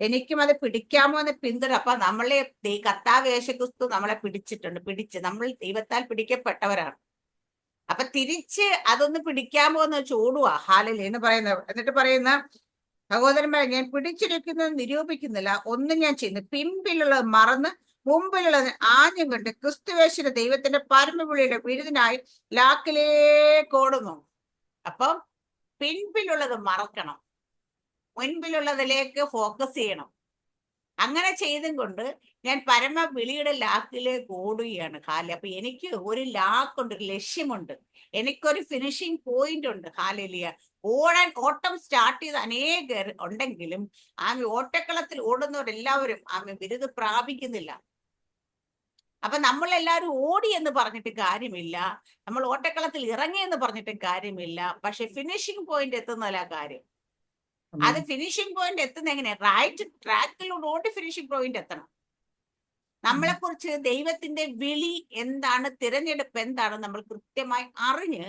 എനിക്കും അത് പിടിക്കാമോ എന്ന് പിന്തുടരും അപ്പൊ നമ്മളെ ഈ കർത്താവ് യേശു ക്രിസ്തു നമ്മളെ പിടിച്ചിട്ടുണ്ട്. പിടിച്ച് നമ്മൾ ദൈവത്താൽ പിടിക്കപ്പെട്ടവരാണ്. അപ്പൊ തിരിച്ച് അതൊന്ന് പിടിക്കാമോ എന്ന് ചോടുവാ ഹാലലി എന്ന് പറയുന്ന എന്നിട്ട് പറയുന്ന സഹോദരന്മാരെ ഞാൻ പിടിച്ചിരിക്കുന്നത് നിരൂപിക്കുന്നില്ല. ഒന്നും ഞാൻ ചെയ്യുന്നു പിമ്പിലുള്ളത് മറന്ന് മുമ്പിലുള്ളത് ആഞ്ഞും കണ്ട് ക്രിസ്തുവേശ്വര ദൈവത്തിന്റെ പരമവിളിയുടെ വിരുദിനായി ലാക്കിലേക്ക് ഓടുന്നു. അപ്പം പിൻപിലുള്ളത് മറക്കണം. മുൻപിലുള്ളതിലേക്ക് ഫോക്കസ് ചെയ്യണം. അങ്ങനെ ചെയ്തും കൊണ്ട് ഞാൻ പരമ വിളിയുടെ ലാക്കിലേക്ക് ഓടുകയാണ് ഹാല. അപ്പൊ എനിക്ക് ഒരു ലാക്കുണ്ട് ഒരു ലക്ഷ്യമുണ്ട്. എനിക്കൊരു ഫിനിഷിംഗ് പോയിന്റ് ഉണ്ട് ഹാലലിയ. ഓടാൻ ഓട്ടം സ്റ്റാർട്ട് ചെയ്ത് അനേകർ ഉണ്ടെങ്കിലും ആമി ഓട്ടക്കളത്തിൽ ഓടുന്നവരെല്ലാവരും ആമി ബിരുദ പ്രാപിക്കുന്നില്ല. അപ്പൊ നമ്മൾ എല്ലാവരും ഓടി എന്ന് പറഞ്ഞിട്ട് കാര്യമില്ല. നമ്മൾ ഓട്ടക്കളത്തിൽ ഇറങ്ങി എന്ന് പറഞ്ഞിട്ട് കാര്യമില്ല. പക്ഷെ ഫിനിഷിംഗ് പോയിന്റ് എത്തുന്നതല്ല കാര്യം. അത് ഫിനിഷിംഗ് പോയിന്റ് എത്തുന്ന എങ്ങനെ? റൈറ്റ് ട്രാക്കിലൂടെ ഓടി ഫിനിഷിംഗ് പോയിന്റ് എത്തണം. നമ്മളെ കുറിച്ച് ദൈവത്തിന്റെ വിളി എന്താണ് തിരഞ്ഞെടുപ്പ് എന്താണ് നമ്മൾ കൃത്യമായി അറിഞ്ഞ്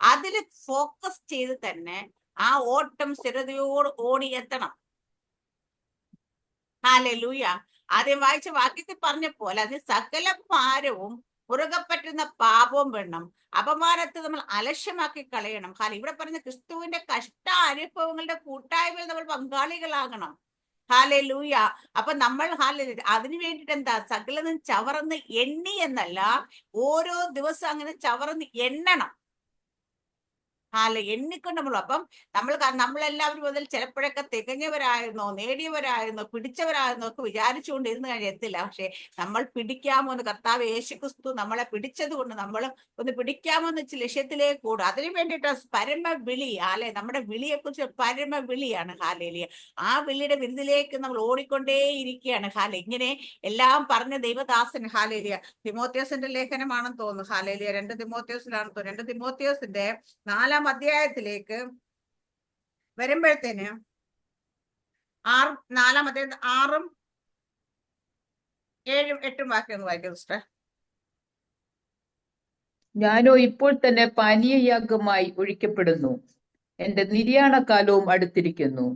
അതിൽ ഫോക്കസ് ചെയ്ത് തന്നെ ആ ഓട്ടം സ്ഥിരതയോട് ഓടി എത്തണം. ഹാലെ ലൂയ ആദ്യം വായിച്ച വാക്യത്തിൽ പറഞ്ഞ പോലെ അതിന് സകല ഭാരവും മുറുകെ പറ്റുന്ന പാപവും വേണം. അപമാനത്തെ നമ്മൾ അലക്ഷ്യമാക്കി കളയണം. ഹാല ഇവിടെ പറഞ്ഞ ക്രിസ്തുവിന്റെ കഷ്ട അനുഭവങ്ങളുടെ കൂട്ടായ്മയിൽ നമ്മൾ പങ്കാളികളാകണം. ഹാലെ ലൂയ അപ്പൊ നമ്മൾ ഹാല അതിനു വേണ്ടിട്ട് എന്താ? സകലതും ചവർന്ന് എണ്ണി എന്നല്ല ഓരോ ദിവസം അങ്ങനെ ചവർന്ന് എണ്ണണം. ഹാല എണ്ണിക്കൊണ്ട് നമ്മൾ അപ്പം നമ്മൾ നമ്മളെല്ലാവരും മുതൽ ചിലപ്പോഴൊക്കെ തികഞ്ഞവരായിരുന്നോ നേടിയവരായിരുന്നോ പിടിച്ചവരായിരുന്നോ ഒക്കെ വിചാരിച്ചുകൊണ്ട് ഇരുന്ന് കഴിയത്തില്ല പക്ഷെ നമ്മൾ പിടിക്കാമോ എന്ന് കർത്താവ് യേശുക്രിസ്തു നമ്മളെ പിടിച്ചത് കൊണ്ട് നമ്മൾ ഒന്ന് പിടിക്കാമോ എന്ന് ലക്ഷ്യത്തിലേക്ക് കൂടും അതിനു വേണ്ടിയിട്ട് പരമ വിളി ആലെ നമ്മുടെ വിളിയെ കുറിച്ച് പരമ വിളിയാണ് ഹാലേലിയ. ആ വിളിയുടെ വിരുന്നിലേക്ക് നമ്മൾ ഓടിക്കൊണ്ടേ ഇരിക്കുകയാണ് ഹാല ഇങ്ങനെ എല്ലാം പറഞ്ഞ ദൈവദാസൻ ഹാലേലിയ. തിമോത്യോസിന്റെ ലേഖനമാണെന്ന് തോന്നുന്നു. ഹാലേലിയ രണ്ട് തിമോത്യോസിലാണെന്ന് തോന്നുന്നു. രണ്ട് തിമോത്യോസിന്റെ നാലാം അധ്യായത്തിലേക്ക് വരുമ്പോഴത്തേന് ആറ് നാലാം അധ്യായം ആറും ഏഴും എട്ടും വാക്യം വായിക്കും സിസ്റ്റർ ഞാനോ ഇപ്പോൾ തന്നെ പാനീയയാഗമായി ഒഴിക്കപ്പെടുന്നു. എന്റെ നിര്യാണകാലവും അടുത്തിരിക്കുന്നു.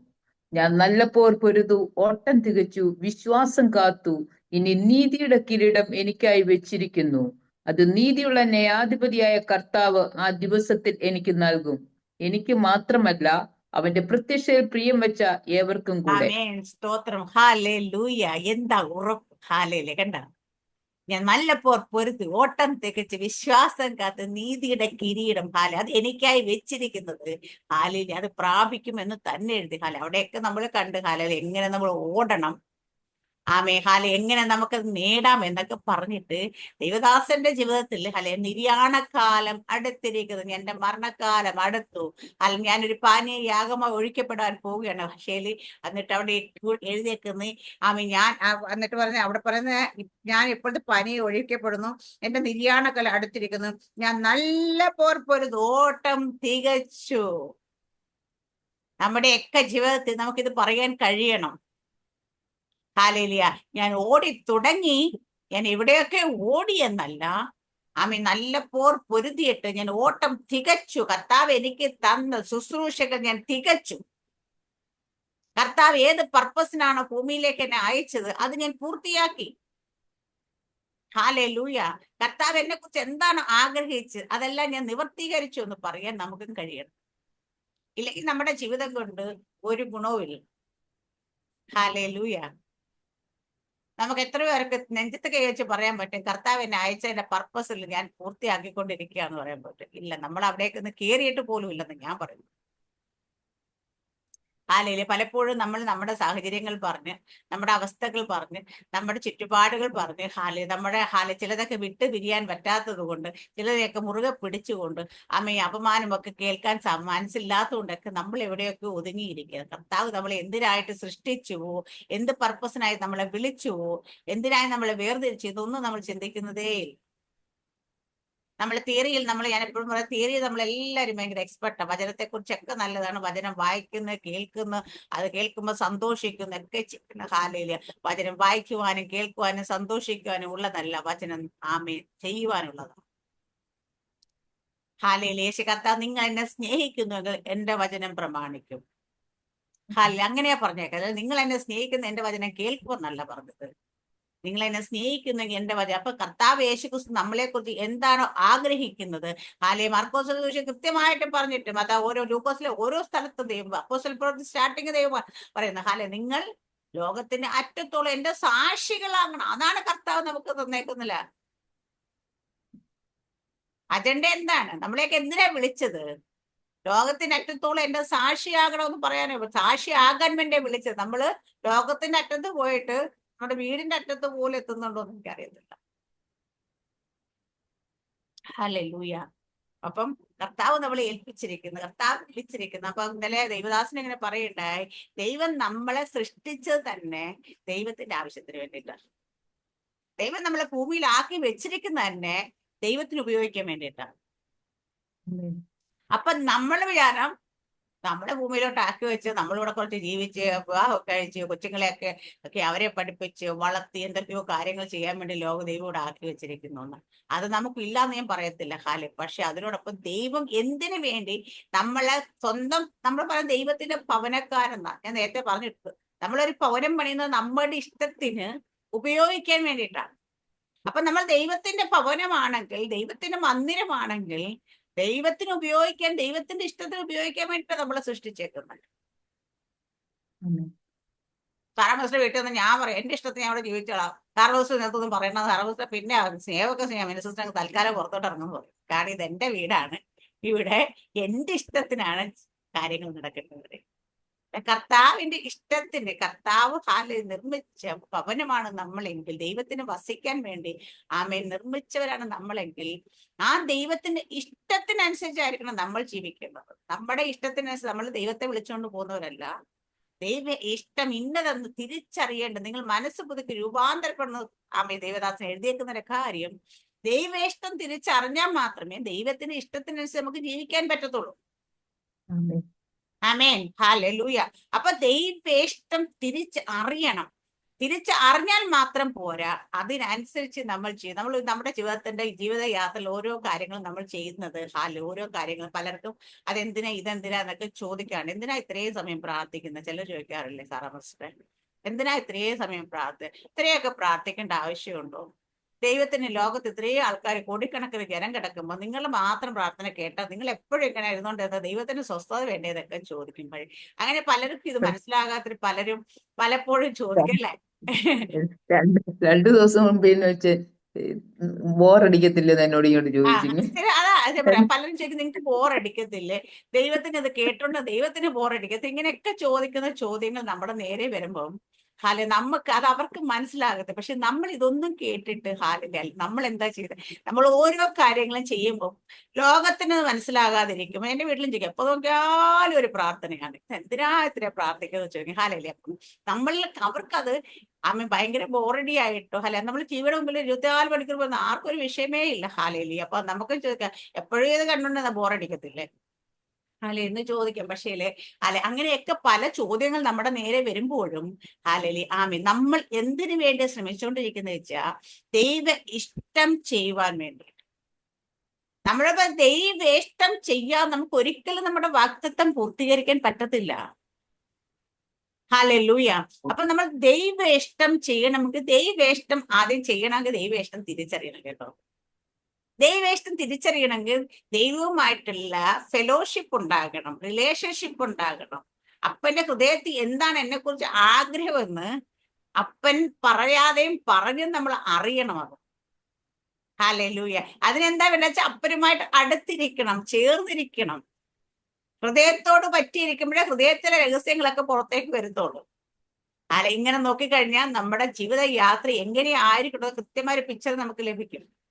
ഞാൻ നല്ല പോർ പൊരുതു ഓട്ടം തികച്ചു വിശ്വാസം കാത്തു ഇനി നീതിയുടെ കിരീടം എനിക്കായി വെച്ചിരിക്കുന്നു. അത് നീതിയുള്ള ന്യായാധിപതിയായ കർത്താവ് ആ ദിവസത്തിൽ എനിക്ക് നൽകും. എനിക്ക് മാത്രമല്ല അവന്റെ പ്രത്യക്ഷയിൽ പ്രിയം വെച്ച ഏവർക്കും കൂടെ. സ്തോത്രം. ഹാലേ ലൂയ എന്താ ഉറപ്പ്? ഹാലേലെ കണ്ട? ഞാൻ നല്ല പോർ പൊരുത്തി ഓട്ടം തികച്ച് വിശ്വാസം കാത്ത് നീതിയുടെ കിരീടം ഹാല അത് എനിക്കായി വെച്ചിരിക്കുന്നത്. ഹാലിനെ അത് പ്രാപിക്കുമെന്ന് തന്നെ എഴുതി. ഹാല അവിടെയൊക്കെ നമ്മൾ കണ്ട് ഹാലയിൽ എങ്ങനെ നമ്മൾ ഓടണം. ആ മേഘാല എങ്ങനെ നമുക്ക് നേടാം എന്നൊക്കെ പറഞ്ഞിട്ട് ദൈവദാസന്റെ ജീവിതത്തിൽ അല്ലെ നിര്യാണക്കാലം അടുത്തിരിക്കുന്നു. എന്റെ മരണക്കാലം അടുത്തു. അല്ല ഞാനൊരു പാനീയ യാഗമായി ഒഴിക്കപ്പെടാൻ പോവുകയാണ്. ഭാഷയിൽ എന്നിട്ട് അവിടെ എഴുതിയേക്കുന്നത് ആമേ ഞാൻ എന്നിട്ട് പറഞ്ഞ അവിടെ പറയുന്ന ഞാൻ ഇപ്പോഴത്തെ പനി ഒഴിക്കപ്പെടുന്നു. എന്റെ നിര്യാണക്കാലം അടുത്തിരിക്കുന്നു. ഞാൻ നല്ല പോർപ്പൊരു ഓട്ടം തികച്ചു. നമ്മുടെയൊക്കെ ജീവിതത്തിൽ നമുക്കിത് പറയാൻ കഴിയണം. ഹാലേലിയ. ഞാൻ ഓടി തുടങ്ങി. ഞാൻ എവിടെയൊക്കെ ഓടിയെന്നല്ല. ആമി നല്ല പോർ പൊരുതിയിട്ട് ഞാൻ ഓട്ടം തികച്ചു. കർത്താവ് എനിക്ക് തന്ന ശുശ്രൂഷകൾ ഞാൻ തികച്ചു. കർത്താവ് ഏത് പർപ്പസിനാണ് ഭൂമിയിലേക്ക് എന്നെ അയച്ചത് അത് ഞാൻ പൂർത്തിയാക്കി. ഹാലേ ലൂയ കർത്താവ് എന്നെ കുറിച്ച് എന്താണ് ആഗ്രഹിച്ചത്? അതെല്ലാം ഞാൻ നിവർത്തീകരിച്ചു എന്ന് പറയാൻ നമുക്കും കഴിയണം. ഇല്ലെങ്കിൽ നമ്മുടെ ജീവിതം കൊണ്ട് ഒരു ഗുണവുമില്ല. ഹാലേ ലൂയ നമുക്ക് എത്ര പേർക്ക് നെഞ്ചത്ത് കൈ വെച്ച് പറയാൻ പറ്റും? കർത്താവ് എന്നെ അയച്ചതിന്റെ പർപ്പസിൽ ഞാൻ പൂർത്തിയാക്കിക്കൊണ്ടിരിക്കുകയാണെന്ന് പറയാൻ പറ്റും. ഇല്ല നമ്മൾ അവിടേക്ക് ഒന്ന് കയറിയിട്ട് പോലും ഇല്ലെന്ന് ഞാൻ പറയുന്നു. ഹാലയിൽ പലപ്പോഴും നമ്മൾ നമ്മുടെ സാഹചര്യങ്ങൾ പറഞ്ഞ് നമ്മുടെ അവസ്ഥകൾ പറഞ്ഞ് നമ്മുടെ ചുറ്റുപാടുകൾ പറഞ്ഞ് ഹാൽ നമ്മുടെ ഹാൽ ചിലതൊക്കെ വിട്ട് പിരിയാൻ പറ്റാത്തത് കൊണ്ട് ചിലതൊക്കെ മുറുകെ പിടിച്ചുകൊണ്ട് അമ്മയെ അപമാനമൊക്കെ കേൾക്കാൻ മനസ്സില്ലാത്തതുകൊണ്ടൊക്കെ നമ്മൾ എവിടെയൊക്കെ ഒതുങ്ങിയിരിക്കുക കർത്താവ് നമ്മളെ എന്തിനായിട്ട് സൃഷ്ടിച്ചുവോ എന്ത് പർപ്പസിനായി നമ്മളെ വിളിച്ചുവോ എന്തിനായി നമ്മളെ വേർതിരിച്ചു? ഇതൊന്നും നമ്മൾ ചിന്തിക്കുന്നതേ ഇല്ല നമ്മൾ തിയറിയിൽ നമ്മൾ ഞാൻ എപ്പോഴും പറയാം തിയറിയിൽ നമ്മൾ എല്ലാവരും ഭയങ്കര എക്സ്പെർട്ടാണ് വചനത്തെ കുറിച്ചൊക്കെ നല്ലതാണ്. വചനം വായിക്കുന്നത് കേൾക്കുന്ന അത് കേൾക്കുമ്പോൾ സന്തോഷിക്കുന്നു ഒക്കെ ചെയ്യുന്ന വചനം വായിക്കുവാനും കേൾക്കുവാനും സന്തോഷിക്കുവാനും ഉള്ളതല്ല വചനം ആമേ ചെയ്യുവാനുള്ളതാണ് ഹാലയിൽ യേശു കർത്താവ് നിങ്ങൾ എന്നെ സ്നേഹിക്കുന്നുവെങ്കിൽ എന്റെ വചനം പ്രമാണിക്കും. ഹാലി അങ്ങനെയാ പറഞ്ഞേക്കാം നിങ്ങൾ എന്നെ സ്നേഹിക്കുന്ന എന്റെ വചനം കേൾക്കുമെന്നല്ല പറഞ്ഞത്. നിങ്ങൾ എന്നെ സ്നേഹിക്കുന്നെങ്കിൽ എന്റെ വരെ അപ്പൊ കർത്താവ് യേശുക്രിസ്തു നമ്മളെ കുറിച്ച് എന്താണോ ആഗ്രഹിക്കുന്നത്? ഹാലെ മാർക്കോസ് കൃത്യമായിട്ട് പറഞ്ഞിട്ടും അതാ ഓരോ ലൂക്കോസിലെ ഓരോ സ്ഥലത്തും ദൈവം അപ്പോസൽ പ്രവൃത്തി സ്റ്റാർട്ടിങ് ദൈവം പറയുന്നത്. ഹാലെ നിങ്ങൾ ലോകത്തിന്റെ അറ്റത്തോളം എന്റെ സാക്ഷികളാകണം. അതാണ് കർത്താവ് നമുക്ക് തന്നേക്കുന്നില്ല? അജണ്ട എന്താണ്? നമ്മളെയൊക്കെ എന്തിനാ വിളിച്ചത്? ലോകത്തിന്റെ അറ്റത്തോളം എന്റെ സാക്ഷിയാകണമെന്ന് പറയാനേ? സാക്ഷി സാക്ഷിയാകാൻ വേണ്ടിയാ വിളിച്ചത്. നമ്മൾ ലോകത്തിന്റെ അറ്റത്ത് പോയിട്ട് നമ്മുടെ വീടിന്റെ അറ്റത്ത് പോലും എത്തുന്നുണ്ടോ എന്ന് എനിക്കറിയത്തില്ല. ഹല്ലേലൂയ. അപ്പം കർത്താവ് നമ്മളെ ഏൽപ്പിച്ചിരിക്കുന്നു കർത്താവ് വിളിച്ചിരിക്കുന്നു. അപ്പൊ ഇന്നലെ ദൈവദാസൻ ഇങ്ങനെ പറയണ്ടായി ദൈവം നമ്മളെ സൃഷ്ടിച്ചത് തന്നെ ദൈവത്തിന്റെ ആവശ്യത്തിന് വേണ്ടിയിട്ടാണ്. ദൈവം നമ്മളെ ഭൂമിയിൽ ആക്കി വെച്ചിരിക്കുന്ന തന്നെ ദൈവത്തിന് ഉപയോഗിക്കാൻ വേണ്ടിയിട്ടാണ്. അപ്പൊ നമ്മൾ വിചാരം നമ്മളെ ഭൂമിയിലോട്ട് ആക്കി വെച്ച് നമ്മളിവിടെ കുറച്ച് ജീവിച്ച് വിവാഹമൊക്കെ കഴിച്ച് കൊച്ചുങ്ങളെയൊക്കെ ഒക്കെ അവരെ പഠിപ്പിച്ച് വളർത്തി എന്തൊക്കെയോ കാര്യങ്ങൾ ചെയ്യാൻ വേണ്ടി ലോക ദൈവം ഇവിടെ ആക്കി വെച്ചിരിക്കുന്നു അത് അത് നമുക്കില്ലാന്ന് ഞാൻ പറയത്തില്ല ഹാൽ പക്ഷെ അതിനോടൊപ്പം ദൈവം എന്തിനു വേണ്ടി നമ്മളെ സ്വന്തം നമ്മൾ പറയുന്ന ദൈവത്തിന്റെ ഭവനക്കാരെന്നാ ഞാൻ നേരത്തെ പറഞ്ഞിട്ട്. നമ്മളൊരു ഭവനം പണിയുന്നത് നമ്മുടെ ഇഷ്ടത്തിന് ഉപയോഗിക്കാൻ വേണ്ടിയിട്ടാണ്. അപ്പൊ നമ്മൾ ദൈവത്തിന്റെ പവനമാണെങ്കിൽ ദൈവത്തിന്റെ മന്ദിരമാണെങ്കിൽ ദൈവത്തിന് ഉപയോഗിക്കാൻ ദൈവത്തിന്റെ ഇഷ്ടത്തിന് ഉപയോഗിക്കാൻ വേണ്ടിയിട്ട് നമ്മളെ സൃഷ്ടിച്ചേക്കുന്നുണ്ട് ആമേൻ. താറാമസിന്റെ വീട്ടിൽ നിന്ന് ഞാൻ പറയാം എന്റെ ഇഷ്ടത്തിന് ഞാൻ അവിടെ ജീവിച്ചോളാം. താരമസ് നേരത്തൊന്നും പറയണം താരമസ് പിന്നെ സ്നേഹമൊക്കെ സ്നേഹം മിനിസിസ്റ്റർ തൽക്കാലം പുറത്തോട്ട് ഇറങ്ങുന്നു പറയും. കാരണം ഇത് എന്റെ വീടാണ്. ഇവിടെ എന്റെ ഇഷ്ടത്തിനാണ് കാര്യങ്ങൾ നടക്കുന്നത്. കർത്താവിന്റെ ഇഷ്ടത്തിന് കർത്താവ് ഹാൽ നിർമ്മിച്ച ഭവനമാണ് നമ്മളെങ്കിൽ ദൈവത്തിന് വസിക്കാൻ വേണ്ടി ആമേ നിർമ്മിച്ചവരാണ് നമ്മളെങ്കിൽ ആ ദൈവത്തിന്റെ ഇഷ്ടത്തിനനുസരിച്ചായിരിക്കണം നമ്മൾ ജീവിക്കേണ്ടത് നമ്മുടെ ഇഷ്ടത്തിനനുസരിച്ച് നമ്മൾ ദൈവത്തെ വിളിച്ചുകൊണ്ട് പോകുന്നവരല്ല. ദൈവ ഇഷ്ടം ഇന്നതെന്ന് തിരിച്ചറിയേണ്ടത് നിങ്ങൾ മനസ്സ് പുതുക്കി രൂപാന്തരപ്പെടുന്ന. ആമേ ദൈവദാസൻ എഴുതിയേക്കുന്ന കാര്യം ദൈവേഷ്ടം തിരിച്ചറിഞ്ഞാൽ മാത്രമേ ദൈവത്തിന്റെ ഇഷ്ടത്തിനനുസരിച്ച് നമുക്ക് ജീവിക്കാൻ പറ്റത്തുള്ളൂ. ആമേൻ ഹാലൂയ അപ്പൊ ദൈവേഷ്ടം തിരിച്ച് അറിയണം. തിരിച്ച് അറിഞ്ഞാൽ മാത്രം പോരാ. അതിനനുസരിച്ച് നമ്മൾ ചെയ്യും നമ്മൾ നമ്മുടെ ജീവിതത്തിന്റെ ജീവിതയാത്രയിൽ ഓരോ കാര്യങ്ങളും നമ്മൾ ചെയ്യുന്നത് ഹാൽ ഓരോ കാര്യങ്ങൾ പലർക്കും അതെന്തിനാ ഇതെന്തിനാ എന്നൊക്കെ ചോദിക്കാണ്. എന്തിനാ ഇത്രയും സമയം പ്രാർത്ഥിക്കുന്നത്? ചിലർ ചോദിക്കാറില്ലേ സാറാ മസ്റ്റർ എന്തിനാ ഇത്രയും സമയം പ്രാർത്ഥി ഇത്രയൊക്കെ പ്രാർത്ഥിക്കേണ്ട ആവശ്യമുണ്ടോ? ദൈവത്തിന് ലോകത്ത് ഇത്രയും ആൾക്കാർ കോടിക്കണക്കിന് ജനം കിടക്കുമ്പോൾ നിങ്ങൾ മാത്രം പ്രാർത്ഥന കേട്ടാൽ നിങ്ങൾ എപ്പോഴും ഇങ്ങനെ ഇരുന്നോണ്ടിരുന്ന ദൈവത്തിന് സ്വസ്ഥത വേണ്ടതൊക്കെ ചോദിക്കുമ്പോൾ അങ്ങനെ പലർക്കും ഇത് മനസ്സിലാകാത്ത പലരും പലപ്പോഴും ചോദിക്കല്ലേ രണ്ട് ദിവസം മുമ്പ് വെച്ച് ബോറടിക്കത്തില്ലെന്ന് എന്നോട് ഇങ്ങോട്ട് ചോദിച്ചു അതാ പലരും ചോദിക്കും നിങ്ങൾക്ക് ബോറടിക്കത്തില്ലേ? ദൈവത്തിന് ഇത് കേട്ടോണ്ട് ദൈവത്തിന് ബോറടിക്കത്തില്ല? ഇങ്ങനെയൊക്കെ ചോദിക്കുന്ന ചോദ്യങ്ങൾ നമ്മുടെ നേരെ വരുമ്പം ഹാലെ നമുക്ക് അത് അവർക്ക് മനസ്സിലാകത്തെ പക്ഷെ നമ്മൾ ഇതൊന്നും കേട്ടിട്ട് ഹാലിന്റെ നമ്മൾ എന്താ ചെയ്തത് നമ്മൾ ഓരോ കാര്യങ്ങളും ചെയ്യുമ്പോൾ ലോകത്തിന് മനസ്സിലാകാതിരിക്കും എന്റെ വീട്ടിലും ചോദിക്കും എപ്പോ നോക്കിയാലും ഒരു പ്രാർത്ഥനയാണ്. എന്തിനാ ഇത്ര പ്രാർത്ഥിക്കുന്നത് ചോദിക്കും. ഹാലല്ലേ അപ്പം നമ്മളിൽ അവർക്കത് അമ്മ ഭയങ്കര ബോറടി ആയിട്ടോ അല്ലെ നമ്മൾ ടിവിയുടെ മുമ്പിൽ ഇരുപത്തിനാല് മണിക്കൂർ പോകുന്ന ആർക്കും ഒരു വിഷയമേ ഇല്ല. ഹാലേലി അപ്പൊ നമുക്ക് ചോദിക്കാം എപ്പോഴും ഇത് കണ്ടുകൊണ്ട് ബോറടിക്കത്തില്ലേ? അല്ലെ എന്ന് ചോദിക്കാം. പക്ഷേ അല്ലെ അല്ലെ അങ്ങനെയൊക്കെ പല ചോദ്യങ്ങൾ നമ്മുടെ നേരെ വരുമ്പോഴും അല്ലെ ആമി നമ്മൾ എന്തിനു വേണ്ടി ശ്രമിച്ചുകൊണ്ടിരിക്കുന്ന വെച്ചാ ദൈവ ഇഷ്ടം ചെയ്യുവാൻ വേണ്ടി. നമ്മുടെ ദൈവ ഇഷ്ടം ചെയ്യാൻ നമുക്ക് ഒരിക്കലും നമ്മുടെ വാക്തത്വം പൂർത്തീകരിക്കാൻ പറ്റത്തില്ല. ഹാലൂയ അപ്പൊ നമ്മൾ ദൈവ ഇഷ്ടം നമുക്ക് ദൈവ ഇഷ്ടം ആദ്യം ചെയ്യണമെങ്കിൽ ദൈവ ഇഷ്ടം തിരിച്ചറിയണം കേട്ടോ. ദൈവ ഇഷ്ടം തിരിച്ചറിയണമെങ്കിൽ ദൈവവുമായിട്ടുള്ള ഫെലോഷിപ്പ് ഉണ്ടാകണം റിലേഷൻഷിപ്പ് ഉണ്ടാകണം. അപ്പന്റെ ഹൃദയത്തിൽ എന്താണ് എന്നെ കുറിച്ച് ആഗ്രഹമെന്ന് അപ്പൻ പറയാതെയും പറഞ്ഞും നമ്മൾ അറിയണം അത്. ഹാലൂയ അതിനെന്താ വേണ്ട വെച്ചാൽ അപ്പനുമായിട്ട് അടുത്തിരിക്കണം ചേർന്നിരിക്കണം. ഹൃദയത്തോട് പറ്റിയിരിക്കുമ്പോഴേ ഹൃദയത്തിലെ രഹസ്യങ്ങളൊക്കെ പുറത്തേക്ക് വരുത്തുള്ളൂ അല്ല ഇങ്ങനെ നോക്കിക്കഴിഞ്ഞാൽ നമ്മുടെ ജീവിത യാത്ര എങ്ങനെയായിരിക്കണം കൃത്യമായ പിക്ചർ നമുക്ക് ലഭിക്കും.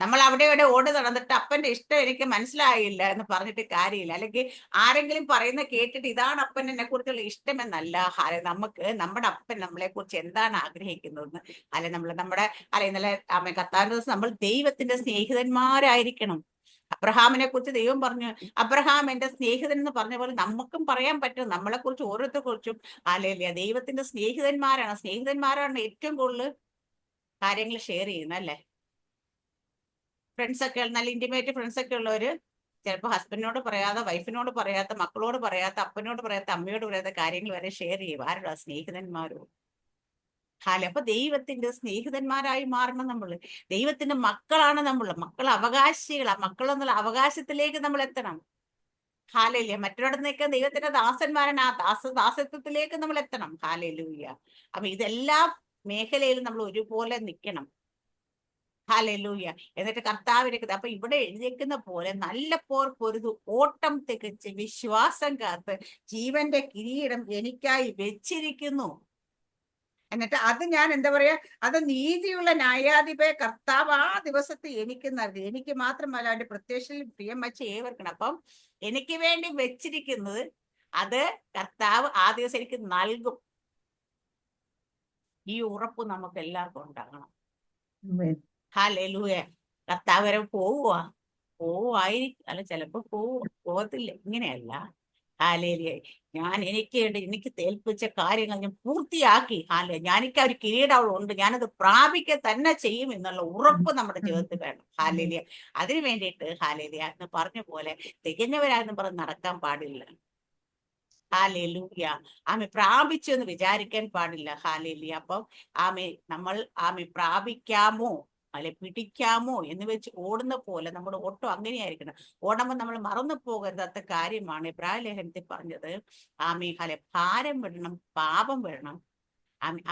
നമ്മൾ അവിടെ ഇവിടെ ഓടി നടന്നിട്ട് അപ്പന്റെ ഇഷ്ടം എനിക്ക് മനസ്സിലായില്ല എന്ന് പറഞ്ഞിട്ട് കാര്യമില്ല. അല്ലെങ്കിൽ ആരെങ്കിലും പറയുന്ന കേട്ടിട്ട് ഇതാണ് അപ്പൻ എന്നെ കുറിച്ചുള്ള ഇഷ്ടമെന്നല്ല അല്ലെ നമുക്ക് നമ്മുടെ അപ്പൻ നമ്മളെ കുറിച്ച് എന്താണ് ആഗ്രഹിക്കുന്നതെന്ന്. അല്ലെ നമ്മൾ നമ്മുടെ അല്ലെ ഇന്നലെ അമ്മ കത്താൻ ദിവസം നമ്മൾ ദൈവത്തിന്റെ സ്നേഹിതന്മാരായിരിക്കണം. അബ്രഹാമിനെ കുറിച്ച് ദൈവം പറഞ്ഞു അബ്രഹാം എന്റെ സ്നേഹിതൻ എന്ന് പറഞ്ഞ പോലെ നമുക്കും പറയാൻ പറ്റും. നമ്മളെ കുറിച്ച് ഓരോരുത്തരെ കുറിച്ചും അല്ലെ ദൈവത്തിന്റെ സ്നേഹിതന്മാരാണ്. സ്നേഹിതന്മാരാണ് ഏറ്റവും കൂടുതൽ കാര്യങ്ങൾ ഷെയർ ചെയ്യുന്നത് അല്ലേ? ഫ്രണ്ട്സ് ഒക്കെ നല്ല ഇന്റിമേറ്റ് ഫ്രണ്ട്സ് ഒക്കെ ഉള്ളവര് ചിലപ്പോൾ ഹസ്ബൻഡിനോട് പറയാതെ വൈഫിനോട് പറയാത്ത മക്കളോട് പറയാത്ത അപ്പനോട് പറയാത്ത അമ്മയോട് പറയാത്ത കാര്യങ്ങൾ വരെ ഷെയർ ചെയ്യും ആരുടെ സ്നേഹിതന്മാരോ? ഹാല അപ്പൊ ദൈവത്തിന്റെ സ്നേഹിതന്മാരായി മാറണം നമ്മൾ ദൈവത്തിന്റെ മക്കളാണ് നമ്മൾ മക്കൾ അവകാശികളാ. മക്കൾ എന്നുള്ള അവകാശത്തിലേക്ക് നമ്മൾ എത്തണം. ഹാലയില്ല മറ്റൊരിടത്തേക്ക് ദൈവത്തിന്റെ ദാസന്മാരാണ്. ആ ദാസ ദാസത്വത്തിലേക്ക് നമ്മൾ എത്തണം. ഹാലയിലൂയ്യ അപ്പൊ ഇതെല്ലാ മേഖലയിലും നമ്മൾ ഒരുപോലെ നിൽക്കണം. ഹാലൂയ എന്നിട്ട് കർത്താവിനെ അപ്പൊ ഇവിടെ എഴുതിയേക്കുന്ന പോലെ നല്ല പോർ പൊരുതു ഓട്ടം തികച്ച് വിശ്വാസം കാത്ത് ജീവന്റെ കിരീടം എനിക്കായി വെച്ചിരിക്കുന്നു. എന്നിട്ട് അത് ഞാൻ എന്താ പറയാ അത് നീതിയുള്ള ന്യായാധിപ കർത്താവ് ആ ദിവസത്തെ എനിക്ക് നൽകി. എനിക്ക് മാത്രമല്ല അവന്റെ പ്രത്യക്ഷയിൽ പ്രിയം വച്ച് ഏവർക്കണം അപ്പം എനിക്ക് വേണ്ടി വെച്ചിരിക്കുന്നത് അത് കർത്താവ് ആ ദിവസം എനിക്ക് നൽകും. ഈ ഉറപ്പ് നമുക്ക് എല്ലാവർക്കും ഉണ്ടാകണം. ഹാലൂയ കർത്താവ് വരെ പോവുക പോവായിരിക്കും അല്ല ചിലപ്പോ പോവും പോകത്തില്ല ഇങ്ങനെയല്ല. ഹാലേലിയ. ഞാൻ എനിക്ക് വേണ്ടി എനിക്ക് തേൽപ്പിച്ച കാര്യങ്ങൾ ഞാൻ പൂർത്തിയാക്കി. ഹാലേ ആ ഒരു കിരീടം ഉണ്ട് ഞാനത് പ്രാപിക്കുക തന്നെ ചെയ്യും എന്നുള്ള ഉറപ്പ് നമ്മുടെ ജീവിതത്തിൽ വേണം. ഹാലേലിയ. അതിനു വേണ്ടിയിട്ട് ഹാലേലിയ എന്ന് പറഞ്ഞ പോലെ തികഞ്ഞവരായെന്ന് പറഞ്ഞ് നടക്കാൻ പാടില്ല. ഹാലേലൂയ. ആമെ പ്രാപിച്ചു എന്ന് വിചാരിക്കാൻ പാടില്ല. ഹാലേലിയ. അപ്പം ആമെ നമ്മൾ ആമെ പ്രാപിക്കാമോ? അല്ലെ പിടിക്കാമോ എന്ന് വെച്ച് ഓടുന്ന പോലെ നമ്മുടെ ഓട്ടോ അങ്ങനെയായിരിക്കണം. ഓടുമ്പോൾ നമ്മൾ മറന്നു പോകരുതാത്ത കാര്യമാണ് ഇബ്രാഹിം ലേഖനത്തിൽ പറഞ്ഞത് ആമി ഹലെ ഭാരം വിടണം പാപം വിടണം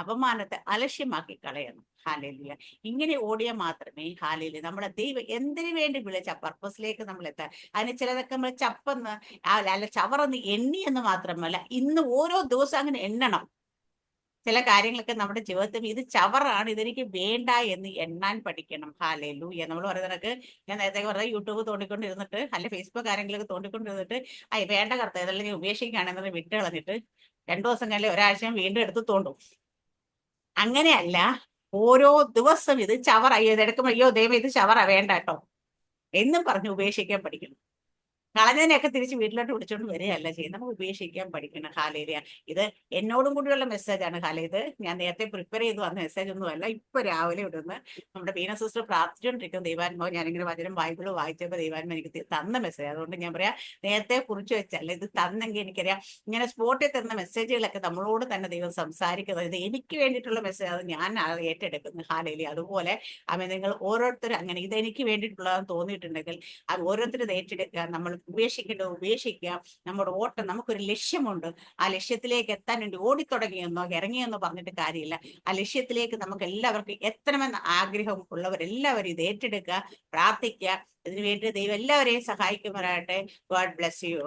അപമാനത്തെ അലക്ഷ്യമാക്കി കളയണം. ഹാലേലിയ ഇങ്ങനെ ഓടിയാൽ മാത്രമേ ഹാലേലി നമ്മളെ ദൈവം എന്തിനു വേണ്ടി വിളിച്ച പർപ്പസിലേക്ക് നമ്മൾ എത്താൻ? അതിന് ചിലതൊക്കെ നമ്മൾ ചപ്പെന്ന് അല്ല ചവറന്ന് എണ്ണി എന്ന് മാത്രമല്ല ഇന്ന് ഓരോ ദിവസം അങ്ങനെ എണ്ണണം. ചില കാര്യങ്ങളൊക്കെ നമ്മുടെ ജീവിതത്തിൽ ഇത് ചവറാണ് ഇതെനിക്ക് വേണ്ട എന്ന് എണ്ണാൻ പഠിക്കണം. ഹാലേലൂയ നമ്മൾ പറയുന്നതൊക്കെ ഞാൻ നേരത്തെ പറഞ്ഞ യൂട്യൂബ് തോണ്ടിക്കൊണ്ടിരുന്നിട്ട് അല്ലെ ഫേസ്ബുക്ക് കാര്യങ്ങളൊക്കെ തോണ്ടിക്കൊണ്ടിരുന്നിട്ട് അയ്യ വേണ്ട കറുത്ത ഇതെല്ലാം ഞാൻ ഉപേക്ഷിക്കുകയാണെന്ന് വിട്ട് കളഞ്ഞിട്ട് രണ്ടു ദിവസം കഴിഞ്ഞാൽ ഒരാഴ്ച വീണ്ടും എടുത്ത് തോണ്ടും. അങ്ങനെയല്ല ഓരോ ദിവസം ഇത് ചവറ അയ്യോ ഇതെടുക്കുമ്പോൾ അയ്യോ ദൈവം ഇത് ചവറ വേണ്ട കേട്ടോ. എന്നും പറഞ്ഞ് ഉപേക്ഷിക്കാൻ പഠിക്കണം. കളഞ്ഞതിനെയൊക്കെ തിരിച്ച് വീട്ടിലോട്ട് വിളിച്ചോണ്ട് വരികയല്ല ചെയ്യും നമുക്ക് ഉപേക്ഷിക്കാൻ പഠിക്കണം. ഹാലേലിയ. ഇത് എന്നോടും കൂടിയുള്ള മെസ്സേജാണ് ഹാല ഇത് ഞാൻ നേരത്തെ പ്രിപ്പയർ ചെയ്ത് വന്ന മെസ്സേജ് ഒന്നും അല്ല. ഇപ്പൊ രാവിലെ ഇടുന്ന നമ്മുടെ ബീന സിസ്റ്റർ പ്രാർത്ഥിച്ചുകൊണ്ടിരിക്കുന്ന ദൈവാത്മാവ് ഞാനിങ്ങനെ വചനം ബൈബിൾ വായിച്ചപ്പോൾ ദൈവാത്മാവ് എനിക്ക് തന്ന മെസ്സേജ് അതുകൊണ്ട് ഞാൻ പറയാ നേരത്തെ കുറിച്ച് വെച്ചല്ല. ഇത് തന്നെങ്കിൽ എനിക്കറിയാം. ഇങ്ങനെ സ്പോട്ടിൽ തന്ന മെസ്സേജുകളൊക്കെ നമ്മളോട് തന്നെ ദൈവം സംസാരിക്കുന്നത്. ഇത് എനിക്ക് വേണ്ടിയിട്ടുള്ള മെസ്സേജ് അത് ഞാൻ ഏറ്റെടുക്കുന്നു ഹാലേലി അതുപോലെ അമ്മ നിങ്ങൾ ഓരോരുത്തരും അങ്ങനെ ഇത് എനിക്ക് വേണ്ടിയിട്ടുള്ളതെന്ന് തോന്നിയിട്ടുണ്ടെങ്കിൽ അത് ഓരോരുത്തരും ഏറ്റെടുക്കുക. നമ്മൾ ഉപേക്ഷിക്കേണ്ടത് ഉപേക്ഷിക്കുക നമ്മുടെ ഓട്ടം നമുക്കൊരു ലക്ഷ്യമുണ്ട്. ആ ലക്ഷ്യത്തിലേക്ക് എത്താൻ വേണ്ടി ഓടിത്തുടങ്ങിയെന്നോ ഇറങ്ങിയെന്നോ പറഞ്ഞിട്ട് കാര്യമില്ല. ആ ലക്ഷ്യത്തിലേക്ക് നമുക്ക് എല്ലാവർക്കും എത്തണമെന്ന ആഗ്രഹം ഉള്ളവരെല്ലാവരും ഇത് ഏറ്റെടുക്കുക പ്രാർത്ഥിക്കുക. ഇതിനു വേണ്ടി ദൈവം എല്ലാവരെയും സഹായിക്കുമാറാകട്ടെ. God bless you.